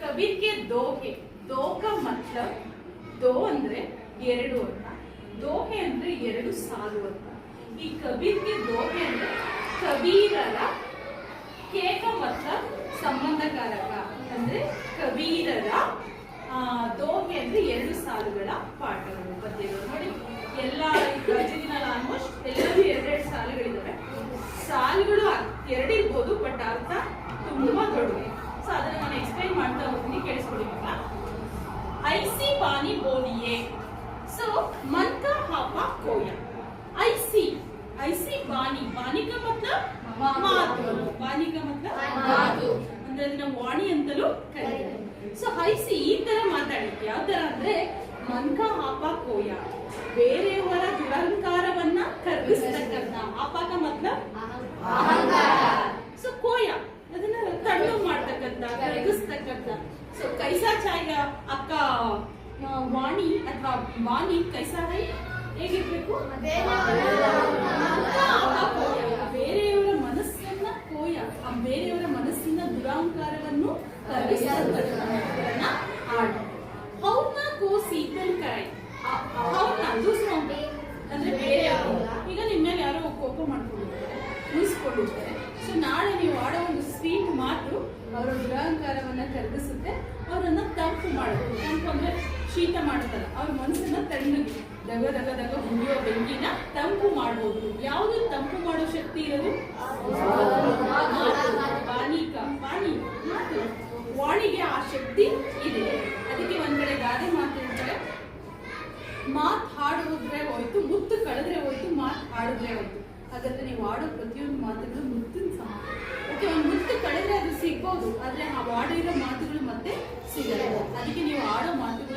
कबीर के दो है दो का मतलब ದೋ ಅಂದ್ರೆ ಎರಡು ಅಂತ ದೋಹೆ ಅಂದ್ರೆ ಎರಡು ಸಾಲು ಅಂತ ಈ ಕಬೀರ್ಗೆ ದೋಹೆ ಅಂದ್ರೆ ಕಬೀರರ ಕೇಕ ಮತ್ಲಬ್ ಸಂಬಂಧಕಾರಕ ಅಂದ್ರೆ ಕಬೀರರ ಆ, ದೋಹೆ ಅಂದ್ರೆ ಎರಡು ಸಾಲುಗಳ ಪಾಠಗಳು ಪದ್ಯಗಳು ನೋಡಿ ಎಲ್ಲ ಗಜದಿನಲ್ಲಿ ಆಲ್ಮೋಸ್ಟ್ ಎಲ್ಲರೂ ಎರಡೆರಡು ಸಾಲುಗಳಿದಾವೆ ಸಾಲುಗಳು ಎರಡಿರ್ಬೋದು ಬಟ್ ಅರ್ಥ ತುಂಬಾ ದೊಡ್ಡದು ಸೊ ಅದನ್ನ ನಾನು ಎಕ್ಸ್ಪ್ಲೈನ್ ಮಾಡ್ತಾ ಹೋಗ್ತೀನಿ ಕೇಳಿಸ್ಕೊಳ್ಳಿ ಐಸಿ ಪಾನಿ ಬೋನಿಯೇ. ಸೊ ಮನ್ಕ ಹಾಪ ಕೋಯ. ಐಸಿ ಐಸಿ ಬಾನಿ ಬಾನಿಕ ಮತ್ಲಬ್ ಮಾತು ಬಾನಿಕ ಮತ್ಲಬ್ ಮಾತು ಅಂದ್ರೆ ಅದನ್ನ ವಾಣಿ ಅಂತಲೂ ಕರೀತಾರೆ. ಸೊ ಐಸಿ ಈ ತರ ಮಾತಾಡಿದ್ವಿ ಯಾವ ತರ ಅಂದ್ರೆ ಮನ್ಕ ಹಾಪ ಕೋಯ. ಬೇರೆಯವರ ದುರಂಕಾರವನ್ನ ಕರ್ಗಿಸ್ತಕ್ಕಂತ ಹಾಪಾಕ ಮತ್ಲಬ್ ವಾಣಿ ಅಥವಾ ವಾಣಿ ಕೈಸಾ ಹೈ ಹೇಗಿರ್ಬೇಕು? ಬೇರೆಯವರ ಮನಸ್ಸನ್ನ ಕೋಯ, ಆ ಬೇರೆಯವರ ಮನಸ್ಸಿನ ದುರಾಂಕಾರವನ್ನು ಕೋಸಿ ಅಂದ್ರೆ ಈಗ ನಿಮ್ಮ ಮೇಲೆ ಯಾರೋ ಕೋಪ ಮಾಡ್ಕೊಂಡಿರ್ತಾರೆ ಉಳಿಸ್ಕೊಂಡಿದ್ದಾರೆ. ಸೊ ನಾಳೆ ನೀವು ಆಡೋ ಒಂದು ಸ್ವೀಟ್ ಮಾತು, ಅವರ ದುರಾಂಕಾರವನ್ನ ಕರಗಿಸುತ್ತೆ ಅವರನ್ನ ತಂಪು ಮಾಡುತ್ತೆ. ತಂಪು ಅಂದ್ರೆ ಶೀತ ಮಾಡುತ್ತಲ್ಲ ಅವ್ರ ಮನಸ್ಸನ್ನ ತಣ್ಣಗೆ ದಗ ದಗ ದಗ ಹುಡಿಯೋ ಬೆಂಕಿನ ತಂಪು ಮಾಡಬಹುದು ಯಾವುದು ತಂಪು ಮಾಡೋ ಶಕ್ತಿ ಇರೋದು? ಬಾಣಿಕ ಬಾಣಿ ಮಾತು ವಾಣಿಗೆ ಆ ಶಕ್ತಿ ಇದೆ. ಅದಕ್ಕೆ ಒಂದ್ ಕಡೆ ಗಾದೆ ಮಾತು ಹೇಳ್ತಾರೆ. ಮಾತ್ ಹಾಡಿದ್ರೆ ಹೋಯ್ತು, ಮುತ್ತು ಕಳೆದ್ರೆ ಹೋಯ್ತು, ಮಾತ್ ಹಾಡಿದ್ರೆ ಹೋಯ್ತು. ಹಾಗಾದ್ರೆ ನೀವು ಆಡೋ ಪ್ರತಿಯೊಂದು ಮಾತುಗಳು ಮುತ್ತಿನ ಸಮ. ಓಕೆ, ಒಂದು ಮುತ್ತು ಕಳೆದ್ರೆ ಅದು ಸಿಗ್ಬೋದು, ಆದ್ರೆ ಆ ಆಡಿರೋ ಮಾತುಗಳು ಮತ್ತೆ ಸಿಗಲ್ಲ. ಅದಕ್ಕೆ ನೀವು ಆಡೋ ಮಾತುಗಳು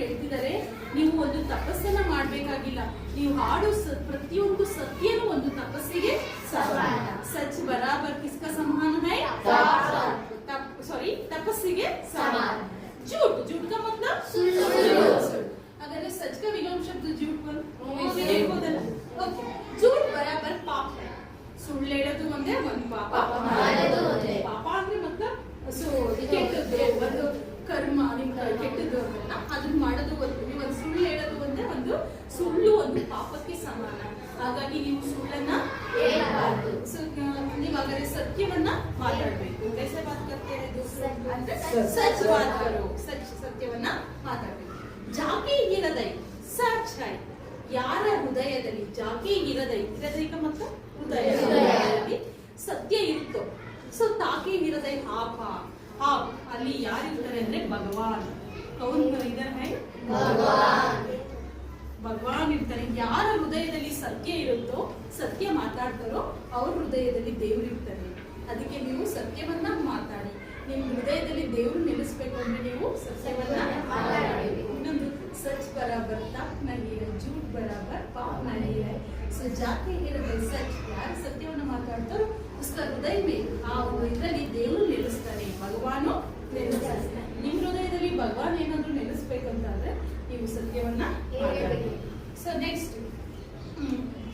ಹೇಳ್ತಿದ್ದಾರೆ ನೀವು ಒಂದು ತಪಸ್ಸನ್ನ ಮಾಡ್ಬೇಕಾಗಿಲ್ಲ. ನೀವು ಹಾಡು ಪ್ರತಿಯೊಂದು ಸತ್ಯನೂ ಒಂದು ತಪಸ್ಸಿಗೆ ಸಚ್ ಬರಾಬರ್ ಕಿಸ್ಕ ಸಮಾನ ಸಾರಿ ತಪಸ್ಸಿಗೆ ಸಮಾನ. झूठ झूठ का मतलब अगर सच शब्द ಸುಳ್ಳು ಒಂದೇ ಪಾಪ. ಪಾಪ. ಅಂದ್ರೆ ಮತ್ತ ಸೊ ಒಂದು ಕರ್ಮ ನಿಮ್ಗೆ ಕೆಟ್ಟದ್ದು ಅನ್ನೋದನ್ನ ಅದನ್ನ ಮಾಡೋದು ಒಂದು ನೀವು ಒಂದು ಸುಳ್ಳು ಹೇಳೋದು ಒಂದೇ ಒಂದು ಸುಳ್ಳು ಒಂದು ಪಾಪಕ್ಕೆ ಸಮಾನ. ಹಾಗಾಗಿ ನೀವು ಸುಳ್ಳನ್ನ ಹೇಳಬಾರ್ದು. ಸೊ ನೀವು ಹಾಗಾದ್ರೆ ಸತ್ಯವನ್ನ ಮಾತಾಡ್ಬೇಕು. ಕೈಸೆ ಬಾತ್ ಸಚ್ ಬಾತ್ ಸಚ್ ಸತ್ಯವನ್ನ ಮಾತಾಡ್ಬೇಕು. ಜಾಕೆ ಇರದೈ ಸಚ್ ಹೈ ಯಾರ ಹೃದಯದಲ್ಲಿ ಜಾಕಿ ಇರದೈ ಇರದೈಕ ಮತ್ತು? ಹೃದಯದಲ್ಲಿ. ಸತ್ಯ ಇರುತ್ತೋ? ಸೊ ತಾಕಿ ಇರದೈ ಪಾಪ ಹಾಪ್ ಅಲ್ಲಿ ಯಾರಿರ್ತಾರೆ ಅಂದ್ರೆ ಭಗವಾನ್. ಕೌನ್ ಇದರ ಹೈ? ಭಗವಾನ್ ಇರ್ತಾರೆ. ಯಾರ ಹೃದಯದಲ್ಲಿ ಸತ್ಯ ಇರುತ್ತೋ, ಸತ್ಯ ಮಾತಾಡ್ತಾರೋ, ಅವ್ರ ಹೃದಯದಲ್ಲಿ ದೇವ್ರು ಇರ್ತಾರೆ. ಅದಕ್ಕೆ ನೀವು ಸತ್ಯವನ್ನ ಮಾತಾಡಿ. ನಿಮ್ ಹೃದಯದಲ್ಲಿ ದೇವ್ರು ನಿಲ್ಲಿಸ್ಬೇಕು ಅಂದ್ರೆ ನೀವು ಸತ್ಯವನ್ನ ಮಾತಾಡಿ. ಇನ್ನೊಂದು, ಸಚ್ ಬರಾಬರ್, ತಪ್ ನಹಿ ಹೈ ಜೂಟ್ ಬರಾಬರ್, ಪಾಪ್ ನಹಿ ಹೈ ಸೊ ಜಾತಿ ಹೇಳಿದ್ರೆ ಸಚ್ ಯಾರು ಸತ್ಯವನ್ನ ಮಾತಾಡ್ತಾರೋ ಉಸ್ಕ ಹೃದಯ ಮೇ ಆ ಇದರಲ್ಲಿ ದೇವರು ನೆಲೆಸ್ತಾನೆ ಭಗವಾನು ನೆಲೆಸ್ತಾನೆ ನಿಮ್ ಹೃದಯದಲ್ಲಿ ಭಗವಾನ್ ಏನಾದ್ರೂ ನೆಲೆಸ್ಬೇಕಂತಂದ್ರೆ ನೀವು ಸತ್ಯವನ್ನ ಮಾತಾಡಬೇಕು ಸೊ ನೆಕ್ಸ್ಟ್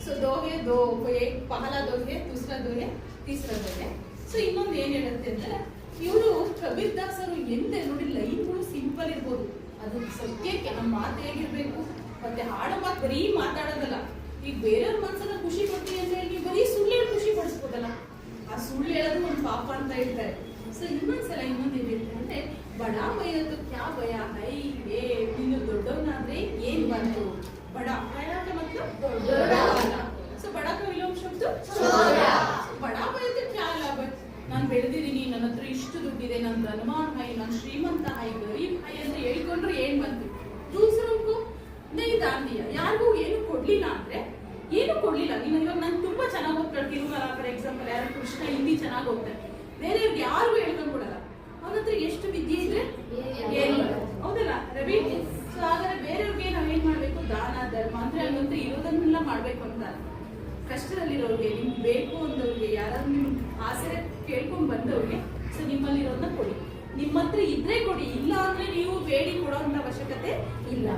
ಸೊ ದೋಹೆ ದೋ एक पहला दोहे दूसरा दोहे तीसरा दोहे ಸೊ ಇನ್ನೊಂದು ಏನ್ ಹೇಳುತ್ತೆ ಅಂದ್ರೆ ಇವರು ಕಬೀರ್ ದಾಸರು ಎಂದೆ ನೋಡಿ ಲೈನ್ಗಳು ಸಿಂಪಲ್ ಇರ್ಬೋದು ಅದು ಸತ್ಯಕ್ಕೆ ನಮ್ಮ ಮಾತು ಹೇಗಿರ್ಬೇಕು ಮತ್ತೆ ಹಾಡೋ ಮಾತು ಬರೀ ಮಾತಾಡೋದಲ್ಲ ಈಗ ಬೇರೆಯವ್ರ ಮನ್ಸನ್ನ ಖುಷಿ ಪಡ್ತೀವಿ ಅಂತ ಹೇಳಿ ನೀವು ಬರೀ ಸುಳ್ಳು ಹೇಳಿ ಖುಷಿ ಪಡಿಸ್ಬೋದಲ್ಲ ಆ ಸುಳ್ಳು ಹೇಳೋದು ಒಂದು ಪಾಪ ಅಂತ ಹೇಳ್ತಾರೆ. ಸೊ ಇನ್ನೊಂದ್ಸಲ ಇನ್ನೊಂದು ಏನಿರುತ್ತೆ ಅಂದ್ರೆ ಬಡ ಬೈಯೋದು ಕ್ಯಾ ಭಯ? ಹೈ ಏ ನೀನು ದೊಡ್ಡವನಾದ್ರೆ ಏನ್ ಬಂತು? ಬಡ. ಭಯ ಮತ್ತು ದೊಡ್ಡ ಸೊ ಬಡ ವಿಲೋಮ ಶಬ್ದ? ಬಡ ಬೈಯೋದು ಕ್ಯಾ ಲಾಭ? ನಾನು ಬೆಳೆದಿದ್ದೀನಿ ನನ್ನ ಹತ್ರ ಇಷ್ಟು ದುಡ್ಡಿದೆ ನನ್ನ ಧನಮಾನ್ ಹೈ ನಾನು ಶ್ರೀಮಂತ ಹೈ ಗರೀಬ್ ಹೈ ಚೆನ್ನಾಗಿ ಹೋಗ್ತಾರೆ. ಬೇರೆಯವ್ರಿಗೆ ಯಾರಿಗೂ ಹೇಳ್ಕೊಂಡ್ ಕೊಡಲ್ಲ. ಅವನ ಹತ್ರ ಎಷ್ಟು ವಿದ್ಯೆ ಇದ್ರೆ ಹೌದಲ್ಲ ರವಿ? ಸೊ ಹಾಗಾದ್ರೆ ಬೇರೆಯವ್ರಿಗೆ ನಾವ್ ಏನ್ ಮಾಡ್ಬೇಕು? ದಾನ ಧರ್ಮ ಅಂದ್ರೆ ಹಂಗಂತೂ ಇರೋದನ್ನೆಲ್ಲ ಮಾಡ್ಬೇಕು ಅಂತ. ಕಷ್ಟದಲ್ಲಿರೋರಿಗೆ ನಿಮ್ಗೆ ಬೇಕು ಅಂದವ್ರಿಗೆ ಯಾರಾದ್ರೂ ನಿಮ್ ಆಸೆ ಕೇಳ್ಕೊಂಡ್ ಬಂದವ್ರಿಗೆ ಸೊ ನಿಮ್ಮಲ್ಲಿರೋದನ್ನ ಕೊಡಿ. ನಿಮ್ಮ ಹತ್ರ ಇದ್ರೆ ಕೊಡಿ ಇಲ್ಲ ಅಂದ್ರೆ ನೀವು ಬೇಡಿ ಕೊಡೋಂತ ಅವಶ್ಯಕತೆ ಇಲ್ಲ.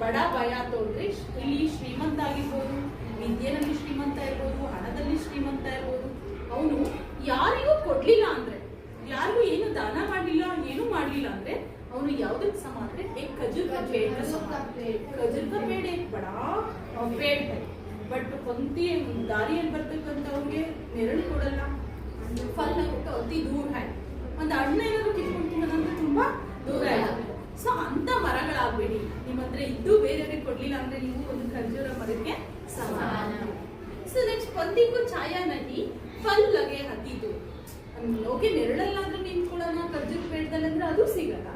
ಬಡ ಭಯ ತೋದ್ರೆ ಇಲ್ಲಿ ಶ್ರೀಮಂತ ಆಗಿರ್ಬೋದು ವಿದ್ಯೆನಲ್ಲಿ ಶ್ರೀಮಂತ ಇರ್ಬೋದು ಹಣದಲ್ಲಿ ಶ್ರೀಮಂತ ಇರ್ಬೋದು. ಅವನು ಯಾರಿಗೂ ಕೊಡ್ಲಿಲ್ಲ ಅಂದ್ರೆ ಯಾರಿಗೂ ಏನು ದಾನ ಮಾಡಲಿಲ್ಲ ಏನು ಮಾಡಲಿಲ್ಲ ಅಂದ್ರೆ ಅವನು ಯಾವುದಕ್ಕೆ ಸಮ ಅಂದ್ರೆ ಏಕ್ ಖಜೂರ್ ಕಾ ಪೇಡ್. ಖಜೂರ್ ಕಾ ಪೇಡ್ ಏಕ್ ಬಡಾ ಪೇಡ್ ಬಟ್ ಪಂಕ್ತಿ ದಾರಿಯಲ್ಲಿ ಬರ್ತಕ್ಕಂಥವ್ರಿಗೆ ನೆರಳು ಕೊಡಲ್ಲ. ಫಲ್ ಹೋಗ್ತಾ ಅತಿ ದೂರ ಆಯ್ತು ಒಂದು ಹಣ್ಣು ಏನಾದ್ರು ಕಿತ್ಕೊಂಡು ತಿನ್ನೋದಂದ್ರೆ ತುಂಬಾ ದೂರ ಆಯ್ತು ಸೊ ಅಂತ ಮರಗಳಾಗ್ಬೇಡಿ. ನಿಮ್ಮ ಹತ್ರ ಇದ್ದು ಬೇರೆಯವ್ರಿಗೆ ಕೊಡ್ಲಿಲ್ಲ ಅಂದ್ರೆ ನೀವು ಒಂದು ಖರ್ಜೂರ ಮರಕ್ಕೆ ಸಮಾನ. ಸೊ ನೆಕ್ಸ್ಟ್ ಪಂದಿಗೂ ಛಾಯಾ ನದಿ ಫಲ್ ಲಗೆ ಓಕೆ, ನೆರಳಲ್ಲಾದ್ರೂ ನಿಂತ್ಕೊಳ್ಳೋಣ ಖರ್ಜೂರ ಪೇಟದಲ್ಲಿ ಅಂದ್ರೆ ಅದು ಸಿಗಲ್ಲ.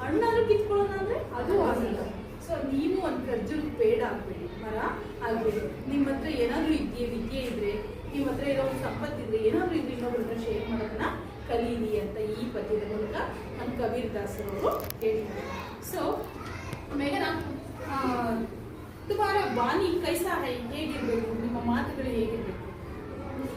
ಹಣ್ಣಾದ್ರೂ ಕಿತ್ಕೊಳ್ಳೋಣ ಅಂದ್ರೆ ಅದು ಆಗಲ್ಲ. ಸೊ ನೀವು ಒಂದು ಖರ್ಜೂರ ಪೇಡ ಆಗ್ಬೇಡಿ ಮರ ಆಗ್ಬೇಡಿ ನಿಮ್ಮ ಹತ್ರ ಏನಾದ್ರೂ ಇದೆಯೇ, ವಿದ್ಯೆ ಇದ್ರೆ, ನಿಮ್ಮ ಹತ್ರ ಇರೋ ಒಂದು ಸಂಪತ್ತಿದ್ರೆ ಏನಾದ್ರೂ ಇದ್ರೆ ಇನ್ನೊಬ್ಬರನ್ನ ಶೇರ್ ಮಾಡೋದನ್ನ ಕಲೀಲಿ ಅಂತ ಈ ಪದ್ಯದ ಮೂಲಕ ನಮ್ಮ ಕಬೀರ್ ಅವರು ಹೇಳಿದ್ದಾರೆ. ಸೊ ಮೇಘನಾ ತುಂಬಾ ಬಾನಿ ಕೈಸಾ ಹೈ ಹೇಗಿರ್ಬೇಕು ನಿಮ್ಮ ಮಾತುಗಳು ಹೇಗಿರ್ಬೇಕು ಬೇರೆ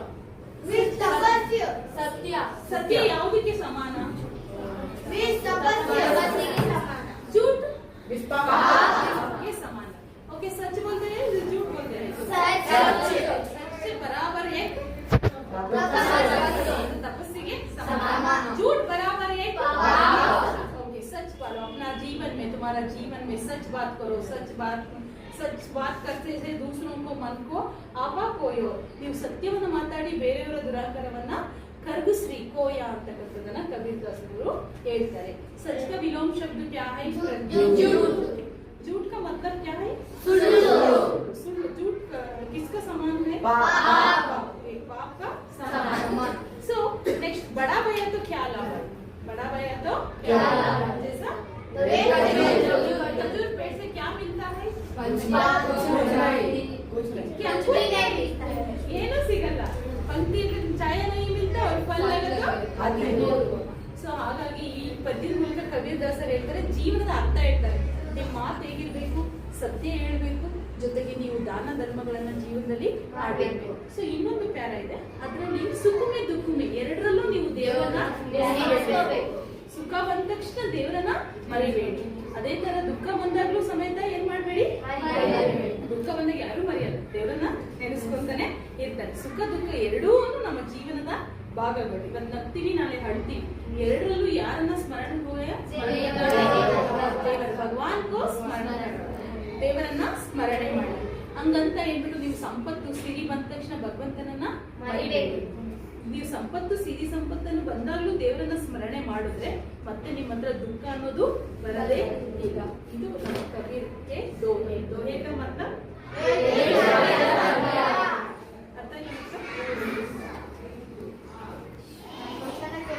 with tapasya satya satya yavudu ke samana with tapasya tapasya ke samana jhoot with tapasya ke samana okay sach bolte hain ya jhoot bolte hain sach sach sach se barabar ek तपस्या के समान झूठ बराबर एक पाप okay सच पालो अपना जीवन में तुम्हारा जीवन में सच बात करो सच बात ಸಚ್ ಬಾತ್ ಕರ್ತೆ ಸೆ ದೂಸರೋಂಕೋ ಮನ್ಕೋ ಆಪ ಕೋಯೋ ನೀವು ಸತ್ಯವನ್ನು ಮಾತಾಡಿ ಬೇರೆಯವರ ದುರಾಚಾರವನ್ನ ಕರ್ಗಿಸ್ರಿ ಕೋಯ ಅಂತಕ್ಕಂಥದ್ದನ್ನ ಕಬೀರ್ ದಾಸರು ಹೇಳ್ತಾರೆ ಸಚ್ का विलोम शब्द क्या है झूठ। झूठ का मतलब क्या है सुल्लू। सुल्लू झूठ का- किसका समान है पाप। एक पाप का समान। समान सो नेक्स्ट बड़ा भैया तो क्या लाभ है बड़ा भैया तो क्या ಏನು ಸಿಗಲ್ಲ ಪಂಕ್ತಿ ಛಾಯ ನೈ ಮಿಲ್ತಾ ಅವ್ರ ಫಲ ಸೊ ಹಾಗಾಗಿ ಈ ಪದ್ಯದ ಮೂಲಕ ಕಬೀರ್ ದಾಸರು ಹೇಳ್ತಾರೆ ಜೀವನದ ಅರ್ಥ ಹೇಳ್ತಾರೆ ನಿಮ್ಮ ಮಾತು ಹೇಗಿರ್ಬೇಕು ಸತ್ಯ ಹೇಳ್ಬೇಕು ಜೊತೆಗೆ ನೀವು ದಾನ ಧರ್ಮಗಳನ್ನ ಜೀವನದಲ್ಲಿ ಮಾಡಬೇಕು ಸೊ ಇನ್ನೊಂದು ಪ್ಯಾರ ಇದೆ ಅದರಲ್ಲಿ ಸುಖಮೆ ದುಃಖಮೆ ಎರಡರಲ್ಲೂ ನೀವು ದೇವರನ್ನ. ಸುಖ ಬಂದ ತಕ್ಷಣ ದೇವರನ್ನ ಮರಿಬೇಡಿ ಅದೇ ತರ ದುಃಖ ಬಂದಾಗ್ಲೂ ಸಮೇತ ಏನ್ ಮಾಡ್ಬೇಡಿ ದುಃಖ ಬಂದಾಗ ಯಾರು ಮರೆಯಲ್ಲ. ದೇವರನ್ನ ನೆನೆಸ್ಕೊಂತಾನೆ ಇರ್ತಾರೆ ಸುಖ, ದುಃಖ ಎರಡೂ ನಮ್ಮ ಜೀವನದ ಭಾಗಗಳು. ಇವತ್ತು ನಗ್ತೀವಿ ನಾಳೆ ಹಳ್ತೀವಿ ಎರಡರಲ್ಲೂ ಯಾರನ್ನ ಸ್ಮರಣೆ ಭಗವಾನ್ ಕೋ ಸ್ಮರಣೆ. ದೇವರನ್ನ ಸ್ಮರಣೆ ಮಾಡಿ. ಹಂಗಂತ ಹೇಳ್ಬಿಟ್ಟು ನೀವು ಸಂಪತ್ತು ಸಿರಿ ಬಂದ ತಕ್ಷಣ ಭಗವಂತನನ್ನ ಮರಿಬೇಡಿ. ನೀವು ಸಂಪತ್ತು ಸಿರಿ ಸಂಪತ್ತನ್ನು ಬಂದಾಗಲೂ ದೇವರನ್ನ ಸ್ಮರಣೆ ಮಾಡಿದ್ರೆ ಮತ್ತೆ ನಿಮ್ಮ ಹತ್ರ ದುಃಖ ಅನ್ನೋದು ಬರದೇ ಈಗ ಇದು ನಮ್ಮ ಕವಿತೆ ದೋಹೆ. ದೋಹೆ ಮತ್ತ?